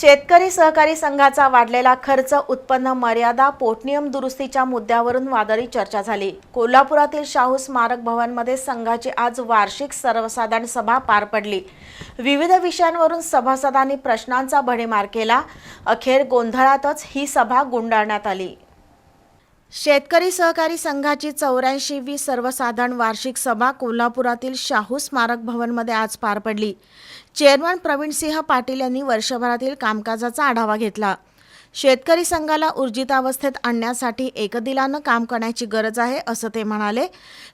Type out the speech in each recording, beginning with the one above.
शेतकरी सहकारी संघाचा वाढलेला खर्च उत्पन्न मर्यादा पोटनियम दुरुस्तीच्या मुद्द्यावरून वादळी चर्चा झाली. कोल्हापुरातील शाहू स्मारक भवनमध्ये संघाची आज वार्षिक सर्वसाधारण सभा पार पडली. विविध विषयांवरून सभासदांनी प्रश्नांचा भडीमार केला. अखेर गोंधळातच ही सभा गुंडाळण्यात आली. शेतकरी सहकारी संघाची चौऱ्याऐंशीवी सर्वसाधारण वार्षिक सभा कोल्हापुरातील शाहू स्मारक भवनमध्ये आज पार पडली. चेअरमन प्रवीणसिंह पाटील यांनी वर्षभरातील कामकाजाचा आढावा घेतला. शेतकरी संघाला ऊर्जितावस्थेत आणण्यासाठी एकदिलानं काम करण्याची गरज आहे असं ते म्हणाले.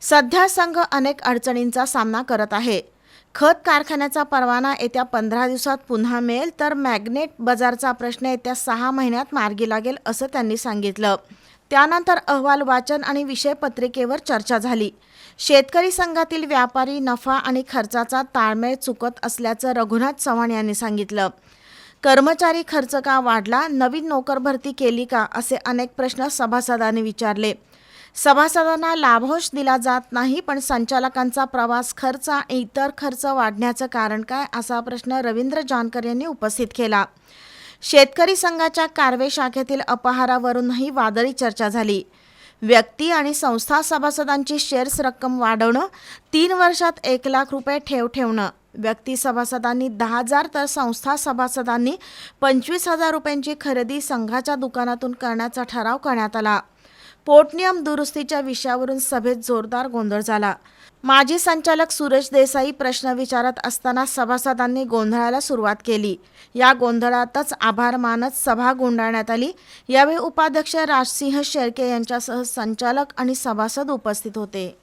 सध्या संघ अनेक अडचणींचा सामना करत आहे. खत कारखान्याचा परवाना येत्या पंधरा दिवसात पुन्हा मिळेल तर मॅग्नेट बाजारचा प्रश्न येत्या सहा महिन्यात मार्गी लागेल असं त्यांनी सांगितलं. त्यानंतर अहवाल वाचन आणि विषयपत्रिकेवर चर्चा झाली. शेतकरी संघातील व्यापारी नफा आणि खर्चाचा ताळमेळ चुकत असल्याचं रघुनाथ चव्हाण यांनी सांगितलं. कर्मचारी खर्च का वाढला? नवीन नोकर भरती केली का? असे अनेक प्रश्न सभासदांनी विचारले. सभासदांना लाभांश दिला जात नाही पण संचालकांचा प्रवास खर्च आणि इतर खर्च वाढण्याचं कारण काय? असा प्रश्न रवींद्र जानकर यांनी उपस्थित केला. शेतकरी संघाच्या कारवे शाखेतील अपहारावरूनही वादळी चर्चा झाली. व्यक्ती आणि संस्था सभासदांची शेअर्स रक्कम वाढवणं तीन वर्षात एक लाख रुपये ठेव ठेवणं. व्यक्ती सभासदांनी दहा हजार तर संस्था सभासदांनी पंचवीस हजार रुपयांची खरेदी संघाच्या दुकानातून करण्याचा ठराव करण्यात आला. पोटनियम दुरुस्तीच्या विषयावरून सभेत जोरदार गोंधळ झाला. माजी संचालक सुरेश देसाई प्रश्न विचारत असताना सभासदांनी गोंधळाला सुरुवात केली. या गोंधळातच आभार मानत सभा गुंडाळण्यात आली. यावेळी उपाध्यक्ष राजसिंह शेळके यांच्यासह संचालक आणि सभासद उपस्थित होते.